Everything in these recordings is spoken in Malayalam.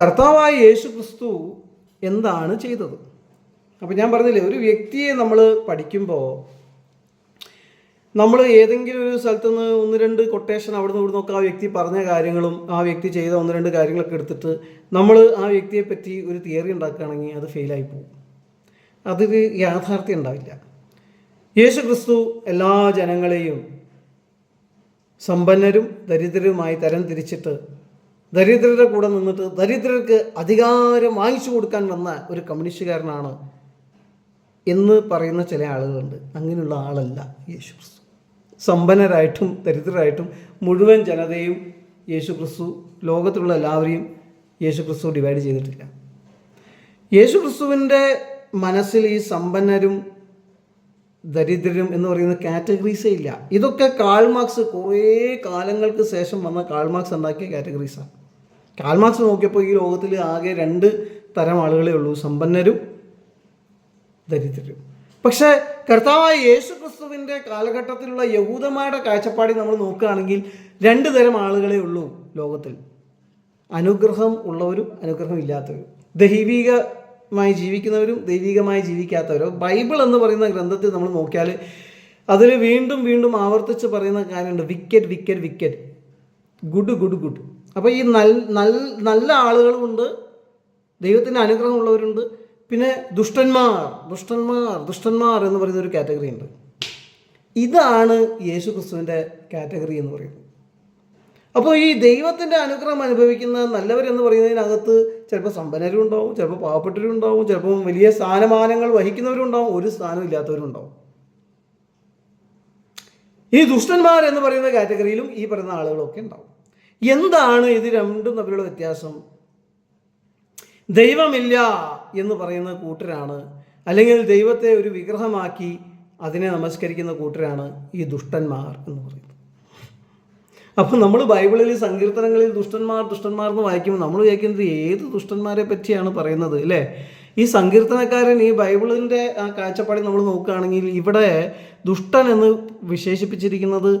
കർത്താവായ യേശു ക്രിസ്തു എന്താണ് ചെയ്തത്? അപ്പോൾ ഞാൻ പറഞ്ഞില്ലേ ഒരു വ്യക്തിയെ നമ്മൾ പഠിക്കുമ്പോൾ നമ്മൾ ഏതെങ്കിലും ഒരു സ്ഥലത്ത് നിന്ന് ഒന്ന് രണ്ട് കൊട്ടേഷൻ അവിടെ നിന്ന് ഇവിടെ ആ വ്യക്തി പറഞ്ഞ കാര്യങ്ങളും ആ വ്യക്തി ചെയ്ത ഒന്ന് രണ്ട് കാര്യങ്ങളൊക്കെ എടുത്തിട്ട് നമ്മൾ ആ വ്യക്തിയെ പറ്റി ഒരു തിയറി ഉണ്ടാക്കുകയാണെങ്കിൽ അത് ഫെയിലായി പോകും. അതൊരു യാഥാർത്ഥ്യം ഉണ്ടാവില്ല. യേശു ക്രിസ്തു എല്ലാ ജനങ്ങളെയും സമ്പന്നരും ദരിദ്രരുമായി തരം തിരിച്ചിട്ട് ദരിദ്രരുടെ കൂടെ നിന്നിട്ട് ദരിദ്രർക്ക് അധികാരം വാങ്ങിച്ചു കൊടുക്കാൻ വന്ന ഒരു കമ്മ്യൂണിസ്റ്റുകാരനാണ് എന്ന് പറയുന്ന ചില ആളുകളുണ്ട്. അങ്ങനെയുള്ള ആളല്ല യേശു ക്രിസ്തു. സമ്പന്നരായിട്ടും ദരിദ്രരായിട്ടും മുഴുവൻ ജനതയും യേശു ക്രിസ്തു ലോകത്തിലുള്ള എല്ലാവരെയും യേശു ക്രിസ്തു ഡിവൈഡ് ചെയ്തിട്ടില്ല. യേശു ക്രിസ്തുവിന്റെ മനസ്സിൽ ഈ സമ്പന്നരും ദരിദ്രരും എന്ന് പറയുന്ന കാറ്റഗറീസേ ഇല്ല. ഇതൊക്കെ കാൾമാർക്സ് കുറേ കാലങ്ങൾക്ക് ശേഷം വന്ന കാൾമാർക്സ് ഉണ്ടാക്കിയ കാറ്റഗറീസാണ്. കാൾമാർക്സ് നോക്കിയപ്പോൾ ഈ ലോകത്തിൽ ആകെ രണ്ട് തരം ആളുകളേ ഉള്ളൂ. സമ്പന്നരും ദരിദ്രരും. പക്ഷേ കർത്താവായ യേശു ക്രിസ്തുവിന്റെ കാലഘട്ടത്തിലുള്ള യഹൂദന്മാരുടെ കാഴ്ചപ്പാടിൽ നമ്മൾ നോക്കുകയാണെങ്കിൽ രണ്ട് തരം ആളുകളേ ഉള്ളൂ ലോകത്തിൽ. അനുഗ്രഹം ഉള്ളവരും അനുഗ്രഹം ഇല്ലാത്തവരും. ദൈവികമായി ജീവിക്കുന്നവരും ദൈവികമായി ജീവിക്കാത്തവരും. ബൈബിൾ എന്ന് പറയുന്ന ഗ്രന്ഥത്തിൽ നമ്മൾ നോക്കിയാൽ അതിൽ വീണ്ടും വീണ്ടും ആവർത്തിച്ച് പറയുന്ന കാര്യമുണ്ട്. Wicket wicket wicket. Good good good. അപ്പോൾ ഈ നല്ല നല്ല ആളുകളുമുണ്ട് ദൈവത്തിന്റെ അനുഗ്രഹമുള്ളവരുണ്ട് പിന്നെ ദുഷ്ടന്മാർ ദുഷ്ടന്മാർ ദുഷ്ടന്മാർ എന്ന് പറയുന്ന ഒരു കാറ്റഗറി ഉണ്ട്. ഇതാണ് യേശു ക്രിസ്തുവിന്റെ കാറ്റഗറി എന്ന് പറയുന്നത്. അപ്പോൾ ഈ ദൈവത്തിന്റെ അനുഗ്രഹം അനുഭവിക്കുന്ന നല്ലവരെന്ന് പറയുന്നതിനകത്ത് ചിലപ്പോൾ സമ്പന്നരും ഉണ്ടാവും ചിലപ്പോൾ പാവപ്പെട്ടവരും ഉണ്ടാവും ചിലപ്പോൾ വലിയ സ്ഥാനമാനങ്ങൾ വഹിക്കുന്നവരും ഉണ്ടാവും ഒരു സ്ഥാനം ഇല്ലാത്തവരും ഉണ്ടാവും. ഈ ദുഷ്ടന്മാർ എന്ന് പറയുന്ന കാറ്റഗറിയിലും ഈ പറയുന്ന ആളുകളൊക്കെ ഉണ്ടാവും. എന്താണ് ഇത് രണ്ടും തമ്മിലുള്ള വ്യത്യാസം? ദൈവമില്ല എന്ന് പറയുന്ന കൂട്ടരാണ് അല്ലെങ്കിൽ ദൈവത്തെ ഒരു വിഗ്രഹമാക്കി അതിനെ നമസ്കരിക്കുന്ന കൂട്ടരാണ് ഈ ദുഷ്ടന്മാർ എന്ന് പറയുന്നത്. അപ്പം നമ്മൾ ബൈബിളിൽ സങ്കീർത്തനങ്ങളിൽ ദുഷ്ടന്മാർ ദുഷ്ടന്മാർ എന്ന് വായിക്കുമ്പോൾ നമ്മൾ വിചാരിക്കുന്നത് ഏത് ദുഷ്ടന്മാരെ പറ്റിയാണ് പറയുന്നത് അല്ലേ? ഈ സങ്കീർത്തനക്കാരൻ ഈ ബൈബിളിന്റെ ആ കാഴ്ചപ്പാടിൽ നമ്മൾ നോക്കുകയാണെങ്കിൽ ഇവിടെ ദുഷ്ടൻ എന്ന് വിശേഷിപ്പിച്ചിരിക്കുന്നത്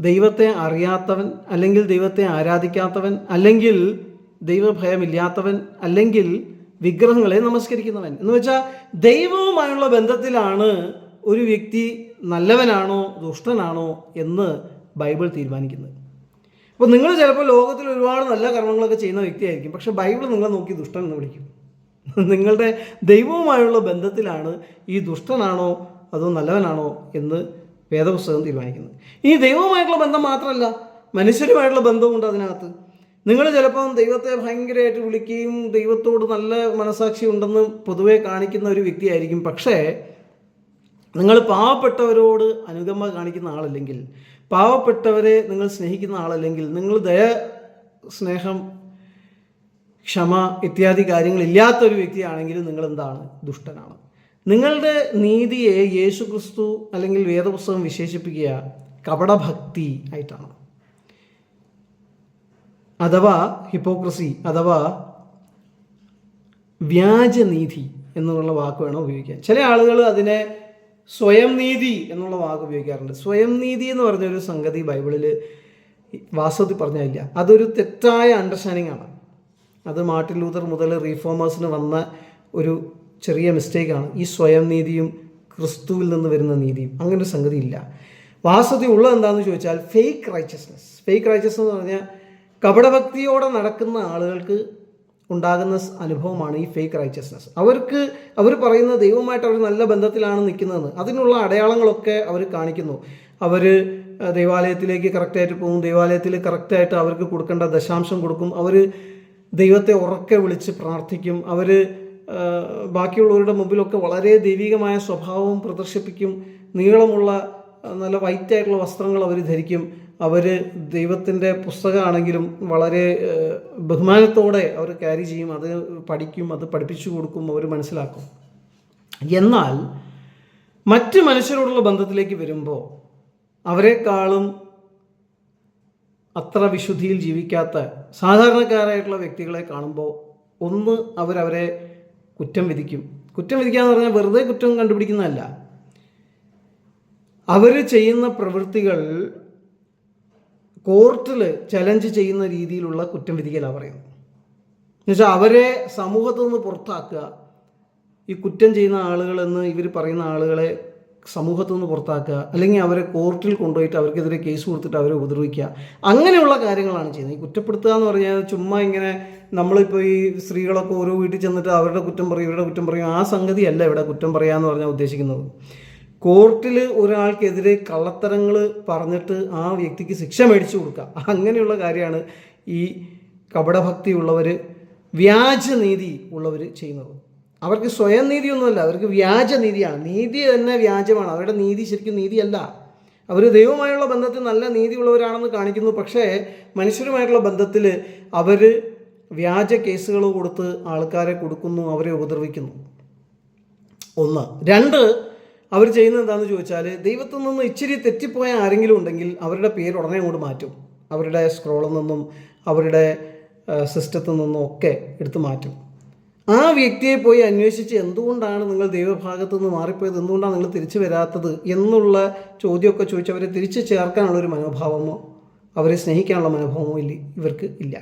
ദൈവത്തെ അറിയാത്തവൻ അല്ലെങ്കിൽ ദൈവത്തെ ആരാധിക്കാത്തവൻ അല്ലെങ്കിൽ ദൈവഭയമില്ലാത്തവൻ അല്ലെങ്കിൽ വിഗ്രഹങ്ങളെ നമസ്കരിക്കുന്നവൻ. എന്ന് വെച്ചാൽ ദൈവവുമായുള്ള ബന്ധത്തിലാണ് ഒരു വ്യക്തി നല്ലവനാണോ ദുഷ്ടനാണോ എന്ന് ബൈബിൾ തീരുമാനിക്കുന്നത്. അപ്പോൾ നിങ്ങൾ ചിലപ്പോൾ ലോകത്തിൽ ഒരുപാട് നല്ല കർമ്മങ്ങളൊക്കെ ചെയ്യുന്ന വ്യക്തിയായിരിക്കും. പക്ഷേ ബൈബിൾ നിങ്ങളെ നോക്കി ദുഷ്ടൻ എന്ന് വിളിക്കും. നിങ്ങളുടെ ദൈവവുമായുള്ള ബന്ധത്തിലാണ് ഈ ദുഷ്ടനാണോ അതോ നല്ലവനാണോ എന്ന് വേദപുസ്തകം തീരുമാനിക്കുന്നത്. ഇനി ദൈവവുമായിട്ടുള്ള ബന്ധം മാത്രമല്ല മനുഷ്യരുമായിട്ടുള്ള ബന്ധമുണ്ട് അതിനകത്ത്. നിങ്ങൾ ചിലപ്പം ദൈവത്തെ ഭയങ്കരമായിട്ട് വിളിക്കുകയും ദൈവത്തോട് നല്ല മനസാക്ഷി ഉണ്ടെന്ന് പൊതുവെ കാണിക്കുന്ന ഒരു വ്യക്തിയായിരിക്കും. പക്ഷേ നിങ്ങൾ പാവപ്പെട്ടവരോട് അനുകമ്പ കാണിക്കുന്ന ആളല്ലെങ്കിൽ പാവപ്പെട്ടവരെ നിങ്ങൾ സ്നേഹിക്കുന്ന ആളല്ലെങ്കിൽ നിങ്ങൾ ദയ സ്നേഹം ക്ഷമ ഇത്യാദി കാര്യങ്ങളില്ലാത്തൊരു വ്യക്തിയാണെങ്കിൽ നിങ്ങൾ എന്താണ്? ദുഷ്ടനാണ്. നിങ്ങളുടെ നീതിയെ യേശു ക്രിസ്തു അല്ലെങ്കിൽ വേദപുസ്തകം വിശേഷിപ്പിക്കുക കപടഭക്തി ആയിട്ടാണ്. അഥവാ ഹിപ്പോക്രസി അഥവാ വ്യാജനീതി എന്നുള്ള വാക്ക് വേണം ഉപയോഗിക്കാൻ. ചില ആളുകൾ അതിനെ സ്വയം നീതി എന്നുള്ള വാക്ക് ഉപയോഗിക്കാറുണ്ട്. സ്വയം നീതി എന്ന് പറഞ്ഞ ഒരു സംഗതി ബൈബിളിൽ വാസ്തവത്തിൽ പറഞ്ഞില്ല അതൊരു തെറ്റായ അണ്ടർസ്റ്റാൻഡിംഗ് ആണ്. അത് മാർട്ടിൻ ലൂതർ മുതൽ റീഫോമേഴ്സിന് വന്ന ഒരു ചെറിയ മിസ്റ്റേക്കാണ്. ഈ സ്വയം നീതിയും ക്രിസ്തുവിൽ നിന്ന് വരുന്ന നീതിയും. അങ്ങനെ ഒരു സംഗതി ഇല്ല. വാസ്തവത്തിൽ ഉള്ളത് എന്താണെന്ന് ചോദിച്ചാൽ ഫേക്ക് റൈച്ചസ്നസ് ഫേക്ക് റൈച്ചസ് എന്ന് പറഞ്ഞാൽ കപടഭക്തിയോടെ നടക്കുന്ന ആളുകൾക്ക് ഉണ്ടാകുന്ന അനുഭവമാണ് ഈ ഫേക്ക് റൈച്ചസ്നസ് അവർക്ക് അവർ പറയുന്ന ദൈവമായിട്ട് അവർ നല്ല ബന്ധത്തിലാണ് നിൽക്കുന്നതെന്ന്. അതിനുള്ള അടയാളങ്ങളൊക്കെ അവർ കാണിക്കുന്നു. അവർ ദൈവാലയത്തിലേക്ക് കറക്റ്റായിട്ട് പോകും. ദൈവാലയത്തിൽ കറക്റ്റായിട്ട് അവർക്ക് കൊടുക്കേണ്ട ദശാംശം കൊടുക്കും. അവർ ദൈവത്തെ ഉറക്കെ വിളിച്ച് പ്രാർത്ഥിക്കും. അവർ ബാക്കിയുള്ളവരുടെ മുമ്പിലൊക്കെ വളരെ ദൈവികമായ സ്വഭാവം പ്രദർശിപ്പിക്കും. നീളമുള്ള നല്ല വൈറ്റായിട്ടുള്ള വസ്ത്രങ്ങൾ അവർ ധരിക്കും. അവർ ദൈവത്തിന്റെ പുസ്തകമാണെങ്കിലും വളരെ ബഹുമാനത്തോടെ അവർ ക്യാരി ചെയ്യും. അത് പഠിക്കും അത് പഠിപ്പിച്ചു കൊടുക്കും അവർ മനസ്സിലാക്കും. എന്നാൽ മറ്റ് മനുഷ്യരോടുള്ള ബന്ധത്തിലേക്ക് വരുമ്പോൾ അവരെക്കാളും അത്ര വിശുദ്ധിയിൽ ജീവിക്കാത്ത സാധാരണക്കാരായിട്ടുള്ള വ്യക്തികളെ കാണുമ്പോൾ ഒന്ന് അവരവരെ കുറ്റം വിധിക്കും. കുറ്റം വിധിക്കുക എന്ന് പറഞ്ഞാൽ വെറുതെ കുറ്റം കണ്ടുപിടിക്കുന്നതല്ല. അവർ ചെയ്യുന്ന പ്രവൃത്തികൾ കോർട്ടിൽ ചലഞ്ച് ചെയ്യുന്ന രീതിയിലുള്ള കുറ്റം വിധിക്കലാണ് പറയുന്നത്. എന്നുവെച്ചാൽ അവരെ സമൂഹത്തിൽ നിന്ന് പുറത്താക്കുക. ഈ കുറ്റം ചെയ്യുന്ന ആളുകളെന്ന് ഇവർ പറയുന്ന ആളുകളെ സമൂഹത്തിൽ നിന്ന് പുറത്താക്കുക അല്ലെങ്കിൽ അവരെ കോർട്ടിൽ കൊണ്ടുപോയിട്ട് അവർക്കെതിരെ കേസ് കൊടുത്തിട്ട് അവരെ ഉപദ്രവിക്കുക. അങ്ങനെയുള്ള കാര്യങ്ങളാണ് ചെയ്യുന്നത്. ഈ കുറ്റപ്പെടുത്തുക എന്ന് പറഞ്ഞാൽ ചുമ്മാ ഇങ്ങനെ നമ്മളിപ്പോൾ ഈ സ്ത്രീകളൊക്കെ ഓരോ വീട്ടിൽ ചെന്നിട്ട് അവരുടെ കുറ്റം പറയും ഇവരുടെ കുറ്റം പറയും. ആ സംഗതിയല്ല ഇവിടെ കുറ്റം പറയുക എന്ന് പറഞ്ഞാൽ ഉദ്ദേശിക്കുന്നത്. കോർട്ടിൽ ഒരാൾക്കെതിരെ കള്ളത്തരങ്ങൾ പറഞ്ഞിട്ട് ആ വ്യക്തിക്ക് ശിക്ഷ മേടിച്ചു കൊടുക്കുക. അങ്ങനെയുള്ള കാര്യമാണ് ഈ കപടഭക്തി ഉള്ളവർ വ്യാജനീതി ഉള്ളവർ ചെയ്യുന്നത്. അവർക്ക് സ്വയം നീതിയൊന്നുമല്ല അവർക്ക് വ്യാജനീതിയാണ് നീതി തന്നെ വ്യാജമാണ്. അവരുടെ നീതി ശരിക്കും നീതിയല്ല. അവർ ദൈവമായുള്ള ബന്ധത്തിൽ നല്ല നീതിയുള്ളവരാണെന്ന് കാണിക്കുന്നു. പക്ഷേ മനുഷ്യരുമായിട്ടുള്ള ബന്ധത്തിൽ അവർ വ്യാജ കേസുകൾ കൊടുത്ത് ആൾക്കാരെ കൊടുക്കുന്നു അവരെ ഉപദ്രവിക്കുന്നു. ഒന്ന്. രണ്ട് അവർ ചെയ്യുന്നത് എന്താണെന്ന് ചോദിച്ചാൽ ദൈവത്തിൽ നിന്ന് ഇച്ചിരി തെറ്റിപ്പോയ ആരെങ്കിലും ഉണ്ടെങ്കിൽ അവരുടെ പേര് ഉടനെ അങ്ങോട്ട് മാറ്റും. അവരുടെ സ്ക്രോളിൽ നിന്നും അവരുടെ സിസ്റ്റത്തിൽ നിന്നും ഒക്കെ എടുത്ത് മാറ്റും. ആ വ്യക്തിയെ പോയി അന്വേഷിച്ച് എന്തുകൊണ്ടാണ് നിങ്ങൾ ദൈവഭാഗത്തു നിന്ന് മാറിപ്പോയത്? എന്തുകൊണ്ടാണ് നിങ്ങൾ തിരിച്ചു വരാത്തത്? എന്നുള്ള ചോദ്യമൊക്കെ ചോദിച്ച് അവരെ തിരിച്ചു ചേർക്കാനുള്ള ഒരു മനോഭാവമോ? അവരെ സ്നേഹിക്കാനുള്ള മനോഭാവമോ ഇല്ല ഇവർക്ക് ഇല്ല.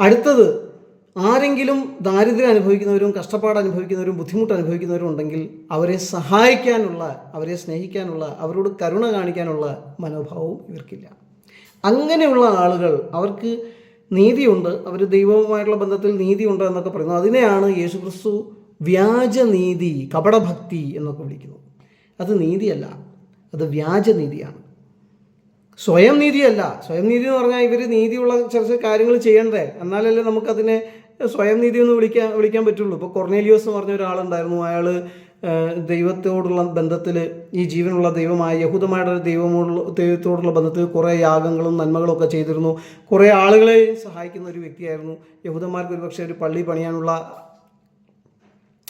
അടുത്തത് ആരെങ്കിലും ദാരിദ്ര്യം അനുഭവിക്കുന്നവരും കഷ്ടപ്പാട് അനുഭവിക്കുന്നവരും ബുദ്ധിമുട്ട് അനുഭവിക്കുന്നവരും ഉണ്ടെങ്കിൽ അവരെ സഹായിക്കാനുള്ള അവരെ സ്നേഹിക്കാനുള്ള അവരോട് കരുണ കാണിക്കാനുള്ള മനോഭാവവും ഇവർക്കില്ല. അങ്ങനെയുള്ള ആളുകൾ അവർക്ക് നീതിയുണ്ട്. അവർ ദൈവവുമായിട്ടുള്ള ബന്ധത്തിൽ നീതിയുണ്ട് എന്നൊക്കെ പറയുന്നു. അതിനെയാണ് യേശു ക്രിസ്തു വ്യാജനീതി കപടഭക്തി എന്നൊക്കെ വിളിക്കുന്നത് അത് നീതിയല്ല. അത് വ്യാജനീതിയാണ്. സ്വയം നീതിയല്ല. സ്വയം നീതി എന്ന് പറഞ്ഞാൽ ഇവർ നീതിയുള്ള ചില കാര്യങ്ങൾ ചെയ്യണ്ടേ? എന്നാലല്ലേ നമുക്കതിനെ സ്വയം നീതി എന്ന് വിളിക്കാൻ വിളിക്കാൻ പറ്റുള്ളൂ. ഇപ്പോൾ കൊർണേലിയോസ് എന്ന് പറഞ്ഞ ഒരാളുണ്ടായിരുന്നു. അയാൾ ദൈവത്തോടുള്ള ബന്ധത്തിൽ ഈ ജീവനുള്ള ദൈവമായ യഹൂദമായുടെ ദൈവമുള്ള ദൈവത്തോടുള്ള ബന്ധത്തിൽ കുറേ യാഗങ്ങളും നന്മകളും ഒക്കെ ചെയ്തിരുന്നു. കുറേ ആളുകളെ സഹായിക്കുന്ന ഒരു വ്യക്തിയായിരുന്നു. യഹൂദന്മാർക്ക് ഒരുപക്ഷെ ഒരു പള്ളി പണിയാനുള്ള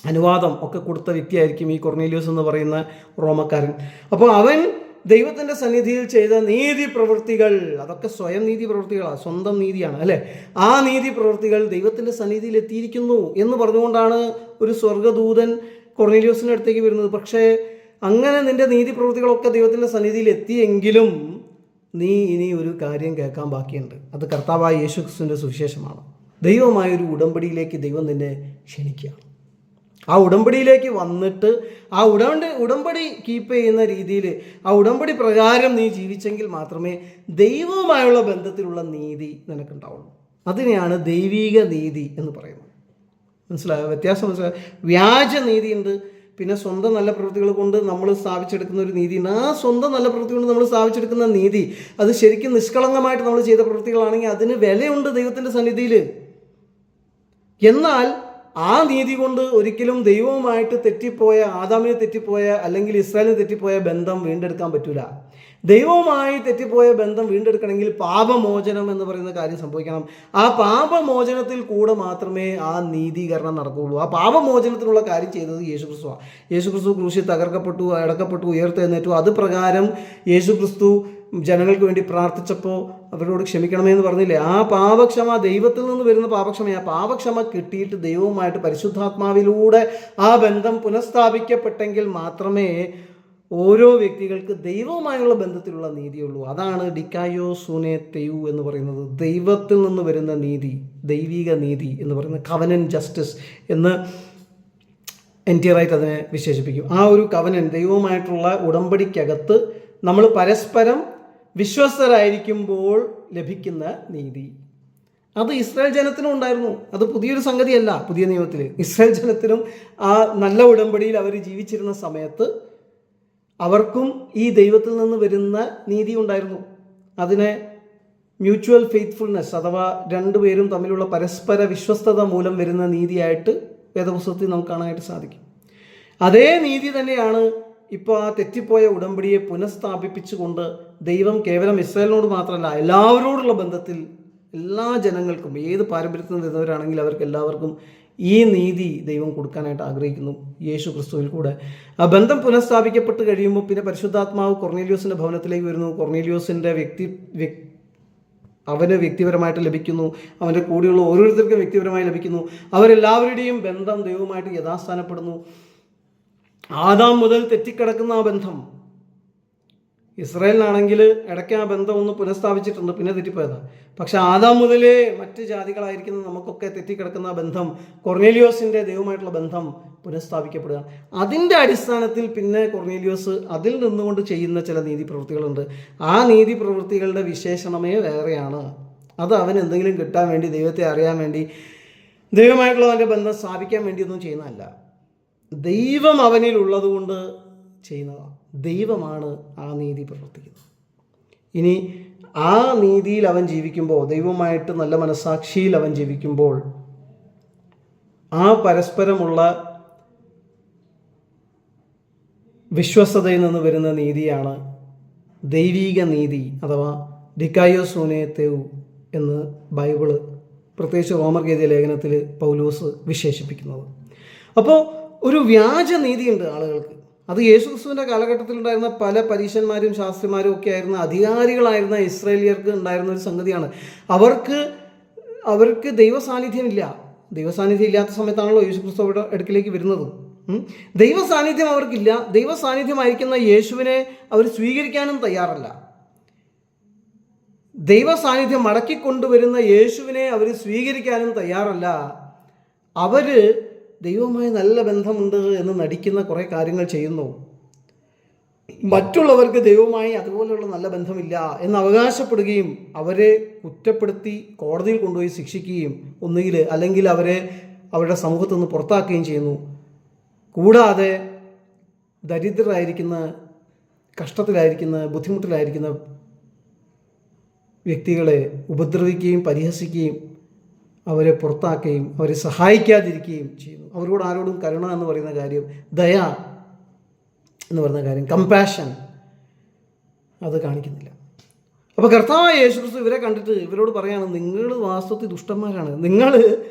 അനുവാദം ഒക്കെ കൊടുത്ത വ്യക്തിയായിരിക്കും ഈ കൊർണേലിയോസ് എന്ന് പറയുന്ന റോമക്കാരൻ. അപ്പോൾ അവൻ ദൈവത്തിന്റെ സന്നിധിയിൽ ചെയ്ത നീതി പ്രവൃത്തികൾ അതൊക്കെ സ്വയം നീതി പ്രവൃത്തികളാണ് സ്വന്തം നീതിയാണ് അല്ലേ? ആ നീതി പ്രവൃത്തികൾ ദൈവത്തിന്റെ സന്നിധിയിൽ എത്തിയിരിക്കുന്നു എന്ന് പറഞ്ഞുകൊണ്ടാണ് ഒരു സ്വർഗദൂതൻ കൊർണേലിയോസിന്റെ അടുത്തേക്ക് വരുന്നത്. പക്ഷേ അങ്ങനെ നിന്റെ നീതി പ്രവൃത്തികളൊക്കെ ദൈവത്തിന്റെ സന്നിധിയിൽ എത്തിയെങ്കിലും നീ ഇനി ഒരു കാര്യം കേൾക്കാൻ ബാക്കിയുണ്ട്. അത് കർത്താവായ യേശു ക്രിസ്തുവിന്റെ സുവിശേഷമാണ്. ദൈവമായ ഒരു ഉടമ്പടിയിലേക്ക് ദൈവം നിന്നെ ക്ഷണിക്കുകയാണ്. ആ ഉടമ്പടിയിലേക്ക് വന്നിട്ട് ആ ഉടമ്പടി ഉടമ്പടി കീപ്പ് ചെയ്യുന്ന രീതിയിൽ ആ ഉടമ്പടി പ്രകാരം നീ ജീവിച്ചെങ്കിൽ മാത്രമേ ദൈവവുമായുള്ള ബന്ധത്തിലുള്ള നീതി നിനക്കുണ്ടാവുള്ളൂ. അതിനെയാണ് ദൈവീക നീതി എന്ന് പറയുന്നത്. മനസ്സിലായോ? വ്യത്യാസം മനസ്സിലായോ? വ്യാജ നീതിയുണ്ട്. പിന്നെ സ്വന്തം നല്ല പ്രവൃത്തികൾ കൊണ്ട് നമ്മൾ സ്ഥാപിച്ചെടുക്കുന്ന ഒരു നീതിയുണ്ട്. ആ സ്വന്തം നല്ല പ്രവൃത്തി കൊണ്ട് നമ്മൾ സ്ഥാപിച്ചെടുക്കുന്ന നീതി അത് ശരിക്കും നിഷ്കളങ്കമായിട്ട് നമ്മൾ ചെയ്ത പ്രവൃത്തികളാണെങ്കിൽ അതിന് വിലയുണ്ട് ദൈവത്തിന്റെ സന്നിധിയിൽ. എന്നാൽ ആ നീതി കൊണ്ട് ഒരിക്കലും ദൈവവുമായിട്ട് തെറ്റിപ്പോയ ആദാമിനെ തെറ്റിപ്പോയ അല്ലെങ്കിൽ ഇസ്രായേലിനെ തെറ്റിപ്പോയ ബന്ധം വീണ്ടെടുക്കാൻ പറ്റൂല. ദൈവവുമായി തെറ്റിപ്പോയ ബന്ധം വീണ്ടെടുക്കണമെങ്കിൽ പാപമോചനം എന്ന് പറയുന്ന കാര്യം സംഭവിക്കണം. ആ പാപമോചനത്തിൽ കൂടെ മാത്രമേ ആ നീതീകരണം നടക്കുകയുള്ളൂ. ആ പാപമോചനത്തിനുള്ള കാര്യം ചെയ്തത് യേശു ക്രിസ്തുവാണ് യേശു ക്രിസ്തു ക്രൂശി തകർക്കപ്പെട്ടു അടക്കപ്പെട്ടു ഉയർത്തെഴുന്നേറ്റു. അത് പ്രകാരം യേശു ക്രിസ്തു ജനങ്ങൾക്ക് വേണ്ടി പ്രാർത്ഥിച്ചപ്പോൾ അവരോട് ക്ഷമിക്കണമേ എന്ന് പറഞ്ഞില്ലേ? ആ പാപക്ഷമ ദൈവത്തിൽ നിന്ന് വരുന്ന പാപക്ഷമ ആ പാപക്ഷമ കിട്ടിയിട്ട് ദൈവവുമായിട്ട് പരിശുദ്ധാത്മാവിലൂടെ ആ ബന്ധം പുനഃസ്ഥാപിക്കപ്പെട്ടെങ്കിൽ മാത്രമേ ഓരോ വ്യക്തികൾക്ക് ദൈവവുമായുള്ള ബന്ധത്തിലുള്ള നീതിയുള്ളൂ. അതാണ് ഡിക്കായോ സൂനെ തെയു എന്ന് പറയുന്നത്. ദൈവത്തിൽ നിന്ന് വരുന്ന നീതി ദൈവിക നീതി എന്ന് പറയുന്നത് കവനൻ ജസ്റ്റിസ് എന്ന് എൻ ടി റൈറ്റ് അതിനെ വിശേഷിപ്പിക്കും. ആ ഒരു കവനൻ ദൈവവുമായിട്ടുള്ള ഉടമ്പടിക്കകത്ത് നമ്മൾ പരസ്പരം വിശ്വസ്തരായിരിക്കുമ്പോൾ ലഭിക്കുന്ന നീതി. അത് ഇസ്രായേൽ ജനത്തിനും ഉണ്ടായിരുന്നു. അത് പുതിയൊരു സംഗതിയല്ല പുതിയ നിയമത്തിൽ ഇസ്രായേൽ ജനത്തിനും ആ നല്ല ഉടമ്പടിയിൽ അവർ ജീവിച്ചിരുന്ന സമയത്ത് അവർക്കും ഈ ദൈവത്തിൽ നിന്ന് വരുന്ന നീതി ഉണ്ടായിരുന്നു. അതിനെ മ്യൂച്വൽ ഫെയ്ത്ത്ഫുൾനെസ് അഥവാ രണ്ടുപേരും തമ്മിലുള്ള പരസ്പര വിശ്വസ്തത മൂലം വരുന്ന നീതിയായിട്ട് വേദപുസ്തകത്തിൽ നമുക്ക് കാണാനായിട്ട് സാധിക്കും. അതേ നീതി തന്നെയാണ് ഇപ്പോൾ ആ തെറ്റിപ്പോയ ഉടമ്പടിയെ പുനഃസ്ഥാപിപ്പിച്ചുകൊണ്ട് ദൈവം കേവലം ഇസ്രായേലിനോട് മാത്രമല്ല എല്ലാവരോടുള്ള ബന്ധത്തിൽ എല്ലാ ജനങ്ങൾക്കും ഏത് പാരമ്പര്യത്തിൽ നിന്ന് വരുന്നവരാണെങ്കിൽ അവർക്ക് എല്ലാവർക്കും ഈ നീതി ദൈവം കൊടുക്കാനായിട്ട് ആഗ്രഹിക്കുന്നു. യേശു ക്രിസ്തുവിൽ കൂടെ. ആ ബന്ധം പുനഃസ്ഥാപിക്കപ്പെട്ട് കഴിയുമ്പോൾ പിന്നെ പരിശുദ്ധാത്മാവ് കൊർണേലിയോസിന്റെ ഭവനത്തിലേക്ക് വരുന്നു. കൊർണേലിയോസിന്റെ വ്യക്തി വ്യക് അവന് വ്യക്തിപരമായിട്ട് ലഭിക്കുന്നു. അവന്റെ കൂടെയുള്ള ഓരോരുത്തർക്കും വ്യക്തിപരമായി ലഭിക്കുന്നു. അവരെല്ലാവരുടെയും ബന്ധം ദൈവമായിട്ട് യഥാസ്ഥാനപ്പെടുന്നു. ആദാം മുതൽ തെറ്റിക്കിടക്കുന്ന ആ ബന്ധം ഇസ്രായേലിനാണെങ്കിൽ ഇടയ്ക്ക് ആ ബന്ധം ഒന്ന് പുനഃസ്ഥാപിച്ചിട്ടുണ്ട് പിന്നെ തെറ്റിപ്പോയതാണ് പക്ഷെ ആദാം മുതലേ മറ്റ് ജാതികളായിരിക്കുന്ന നമുക്കൊക്കെ തെറ്റിക്കിടക്കുന്ന ആ ബന്ധം കൊർണേലിയോസിന്റെ ദൈവമായിട്ടുള്ള ബന്ധം പുനഃസ്ഥാപിക്കപ്പെടുക അതിന്റെ അടിസ്ഥാനത്തിൽ പിന്നെ കൊർണേലിയോസ് അതിൽ നിന്നുകൊണ്ട് ചെയ്യുന്ന ചില നീതി പ്രവൃത്തികളുണ്ട് ആ നീതി പ്രവൃത്തികളുടെ വിശേഷണമേ വേറെയാണ്. അത് അവൻ എന്തെങ്കിലും കിട്ടാൻ വേണ്ടി ദൈവത്തെ അറിയാൻ വേണ്ടി ദൈവമായിട്ടുള്ള അവന്റെ ബന്ധം സ്ഥാപിക്കാൻ വേണ്ടിയൊന്നും ചെയ്യുന്നതല്ല. ദൈവം അവനിൽ ഉള്ളതുകൊണ്ട് ചെയ്യുന്നതാണ് ദൈവമാണ് ആ നീതി പ്രവർത്തിക്കുന്നത്. ഇനി ആ നീതിയിൽ അവൻ ജീവിക്കുമ്പോൾ ദൈവമായിട്ട് നല്ല മനസാക്ഷിയിൽ അവൻ ജീവിക്കുമ്പോൾ ആ പരസ്പരമുള്ള വിശ്വസ്തതയിൽ നിന്ന് വരുന്ന നീതിയാണ് ദൈവീക നീതി അഥവാ ഡിക്കായോ സൂനേത്തേവു എന്ന് ബൈബിൾ പ്രത്യേകിച്ച് റോമർ ഗീത ലേഖനത്തിൽ പൗലോസ് വിശേഷിപ്പിക്കുന്നത്. അപ്പോൾ ഒരു വ്യാജ നീതിയുണ്ട് ആളുകൾക്ക്. അത് യേശുക്രിസ്തുവിന്റെ കാലഘട്ടത്തിലുണ്ടായിരുന്ന പല പരീശന്മാരും ശാസ്ത്രിമാരും ഒക്കെ ആയിരുന്ന അധികാരികളായിരുന്ന ഇസ്രേലിയർക്ക് ഉണ്ടായിരുന്ന ഒരു സംഗതിയാണ്. അവർക്ക് അവർക്ക് ദൈവ സാന്നിധ്യമില്ല ദൈവ സാന്നിധ്യം ഇല്ലാത്ത സമയത്താണല്ലോ യേശുക്രിസ്തു അവിടെ അടുക്കിലേക്ക് വരുന്നത്. ദൈവ സാന്നിധ്യം അവർക്കില്ല. ദൈവ സാന്നിധ്യമായിരിക്കുന്ന യേശുവിനെ അവർ സ്വീകരിക്കാനും തയ്യാറല്ല. ദൈവ സാന്നിധ്യം മടക്കിക്കൊണ്ടുവരുന്ന യേശുവിനെ അവർ സ്വീകരിക്കാനും തയ്യാറല്ല. അവർ ദൈവവുമായി നല്ല ബന്ധമുണ്ട് എന്ന് നടിക്കുന്ന കുറേ കാര്യങ്ങൾ ചെയ്യുന്നു. മറ്റുള്ളവർക്ക് ദൈവവുമായി അതുപോലെയുള്ള നല്ല ബന്ധമില്ല എന്ന് അവകാശപ്പെടുകയും അവരെ കുറ്റപ്പെടുത്തി കോടതിയിൽ കൊണ്ടുപോയി ശിക്ഷിക്കുകയും ഒന്നുകിൽ അല്ലെങ്കിൽ അവരെ അവരുടെ സമൂഹത്തിൽ നിന്ന് പുറത്താക്കുകയും ചെയ്യുന്നു. കൂടാതെ ദരിദ്രരായിരിക്കുന്ന കഷ്ടത്തിലായിരിക്കുന്ന ബുദ്ധിമുട്ടിലായിരിക്കുന്ന വ്യക്തികളെ ഉപദ്രവിക്കുകയും പരിഹസിക്കുകയും അവരെ പുറത്താക്കുകയും അവരെ സഹായിക്കാതിരിക്കുകയും ചെയ്യുന്നു. അവരോട് ആരോടും കരുണ എന്ന് പറയുന്ന കാര്യം ദയ എന്ന് പറയുന്ന കാര്യം കമ്പാഷൻ അത് കാണിക്കുന്നില്ല. അപ്പോൾ കർത്താവ് യേശുക്രിസ്തു ഇവരെ കണ്ടിട്ട് ഇവരോട് പറയാണ് നിങ്ങൾ വാസ്തവത്തിൽ ദുഷ്ടന്മാരാണ്. നിങ്ങൾ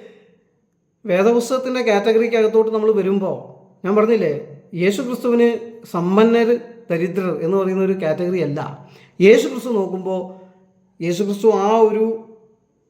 വേദപുസ്തകത്തിന്റെ കാറ്റഗറിക്കകത്തോട്ട് നമ്മൾ വരുമ്പോൾ ഞാൻ പറഞ്ഞില്ലേ യേശു ക്രിസ്തുവിന് സമ്പന്നർ ദരിദ്രർ എന്ന് പറയുന്ന ഒരു കാറ്റഗറി അല്ല. യേശു ക്രിസ്തു നോക്കുമ്പോൾ യേശു ക്രിസ്തു ആ ഒരു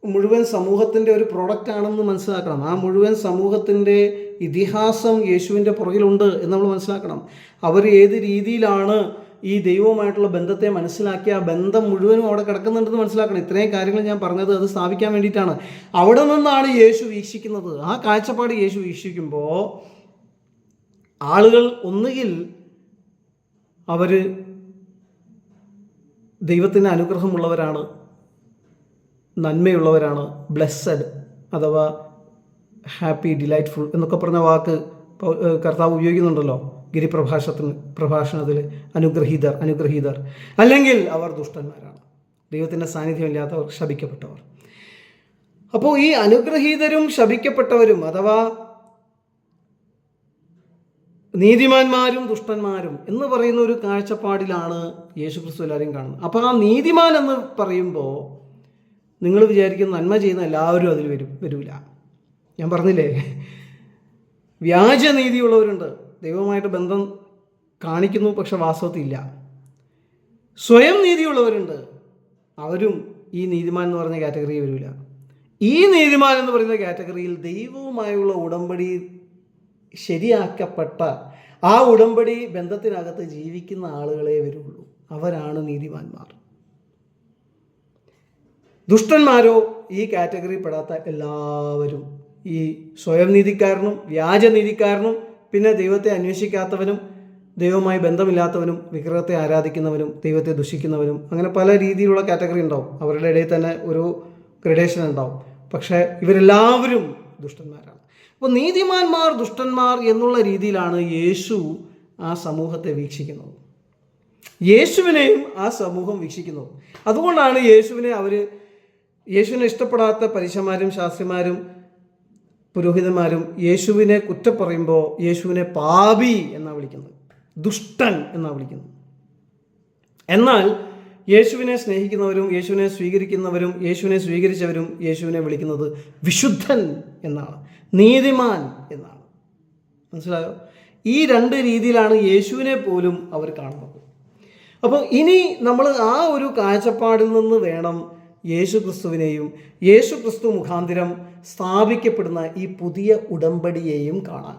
മുഴുവൻ സമൂഹത്തിന്റെ ഒരു പ്രോഡക്റ്റ് ആണെന്ന് മനസ്സിലാക്കണം. ആ മുഴുവൻ സമൂഹത്തിന്റെ ഇതിഹാസം യേശുവിന്റെ പുറകിലുണ്ട് എന്ന് നമ്മൾ മനസ്സിലാക്കണം. അവർ ഏത് രീതിയിലാണ് ഈ ദൈവവുമായിട്ടുള്ള ബന്ധത്തെ മനസ്സിലാക്കി ആ ബന്ധം മുഴുവനും അവിടെ കിടക്കുന്നുണ്ടെന്ന് മനസ്സിലാക്കണം. ഇത്രയും കാര്യങ്ങൾ ഞാൻ പറഞ്ഞത് അത് സ്ഥാപിക്കാൻ വേണ്ടിയിട്ടാണ്. അവിടെ നിന്നാണ് യേശു വീക്ഷിക്കുന്നത്. ആ കാഴ്ചപ്പാട് യേശു വീക്ഷിക്കുമ്പോൾ ആളുകൾ ഒന്നുകിൽ അവർ ദൈവത്തിന്റെ അനുഗ്രഹമുള്ളവരാണ് നന്മയുള്ളവരാണ് ബ്ലെസ്സഡ് അഥവാ ഹാപ്പി ഡിലൈറ്റ്ഫുൾ എന്നൊക്കെ പറഞ്ഞ വാക്ക് കർത്താവ് ഉപയോഗിക്കുന്നുണ്ടല്ലോ ഗിരിപ്രഭാഷത്തിന് പ്രഭാഷണത്തിൽ അനുഗ്രഹീതർ അനുഗ്രഹീതർ. അല്ലെങ്കിൽ അവർ ദുഷ്ടന്മാരാണ്. ദൈവത്തിന്റെ സാന്നിധ്യമില്ലാത്തവർ ശപിക്കപ്പെട്ടവർ. അപ്പോൾ ഈ അനുഗ്രഹീതരും ശപിക്കപ്പെട്ടവരും അഥവാ നീതിമാന്മാരും ദുഷ്ടന്മാരും എന്ന് പറയുന്ന ഒരു കാഴ്ചപ്പാടിലാണ് യേശുക്രിസ്തു എല്ലാവരെയും കാണുന്നത്. അപ്പോൾ ആ നീതിമാൻ എന്ന് പറയുമ്പോൾ നിങ്ങൾ വിചാരിക്കുന്ന നന്മ ചെയ്യുന്ന എല്ലാവരും അതിൽ വരും വരില്ല ഞാൻ പറഞ്ഞില്ലേ? വ്യാജനീതിയുള്ളവരുണ്ട്. ദൈവമായിട്ട് ബന്ധം കാണിക്കുന്നു പക്ഷെ വാസ്തവത്തിൽ ഇല്ല. സ്വയം നീതിയുള്ളവരുണ്ട്. അവരും ഈ നീതിമാൻ എന്ന് പറഞ്ഞ കാറ്റഗറിയിൽ വരില്ല ഈ നീതിമാൻ എന്ന് പറയുന്ന കാറ്റഗറിയിൽ ദൈവവുമായുള്ള ഉടമ്പടി ശരിയാക്കപ്പെട്ട ആ ഉടമ്പടി ബന്ധത്തിനകത്ത് ജീവിക്കുന്ന ആളുകളെ വരുള്ളൂ. അവരാണ് നീതിമാന്മാർ. ദുഷ്ടന്മാരോ ഈ കാറ്റഗറി പെടാത്ത എല്ലാവരും ഈ സ്വയം നീതിക്കാരനും വ്യാജനീതിക്കാരനും പിന്നെ ദൈവത്തെ അന്വേഷിക്കാത്തവനും ദൈവവുമായി ബന്ധമില്ലാത്തവനും വിഗ്രഹത്തെ ആരാധിക്കുന്നവനും ദൈവത്തെ ദുഷിക്കുന്നവനും അങ്ങനെ പല രീതിയിലുള്ള കാറ്റഗറി ഉണ്ടാവും. അവരുടെ ഇടയിൽ തന്നെ ഒരു ഗ്രഡേഷൻ ഉണ്ടാവും. പക്ഷേ ഇവരെല്ലാവരും ദുഷ്ടന്മാരാണ്. അപ്പോൾ നീതിമാന്മാർ ദുഷ്ടന്മാർ എന്നുള്ള രീതിയിലാണ് യേശു ആ സമൂഹത്തെ വീക്ഷിക്കുന്നത്. യേശുവിനെയും ആ സമൂഹം വീക്ഷിക്കുന്നു അതുകൊണ്ടാണ് യേശുവിനെ അവർ യേശുവിനെ ഇഷ്ടപ്പെടാത്ത പരീശന്മാരും ശാസ്ത്രിമാരും പുരോഹിതന്മാരും യേശുവിനെ കുറ്റം പറയുമ്പോൾ യേശുവിനെ പാപി എന്നാണ് വിളിക്കുന്നത്. ദുഷ്ടൻ എന്നാണ് വിളിക്കുന്നത്. എന്നാൽ യേശുവിനെ സ്നേഹിക്കുന്നവരും യേശുവിനെ സ്വീകരിക്കുന്നവരും യേശുവിനെ സ്വീകരിച്ചവരും യേശുവിനെ വിളിക്കുന്നത് വിശുദ്ധൻ എന്നാണ് നീതിമാൻ എന്നാണ്. മനസ്സിലായോ? ഈ രണ്ട് രീതിയിലാണ് യേശുവിനെ പോലും അവർ കാണുന്നത്. അപ്പോൾ ഇനി നമ്മൾ ആ ഒരു കാഴ്ചപ്പാടിൽ നിന്ന് വേണം യേശു ക്രിസ്തുവിനെയും യേശു ക്രിസ്തു മുഖാന്തിരം സ്ഥാപിക്കപ്പെടുന്ന ഈ പുതിയ ഉടമ്പടിയെയും കാണാൻ.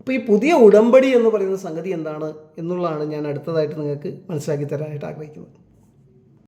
അപ്പോൾ ഈ പുതിയ ഉടമ്പടി എന്ന് പറയുന്ന സംഗതി എന്താണ് എന്നുള്ളതാണ് ഞാൻ അടുത്തതായിട്ട് നിങ്ങൾക്ക് മനസ്സിലാക്കി തരാനായിട്ട് ആഗ്രഹിക്കുന്നത്.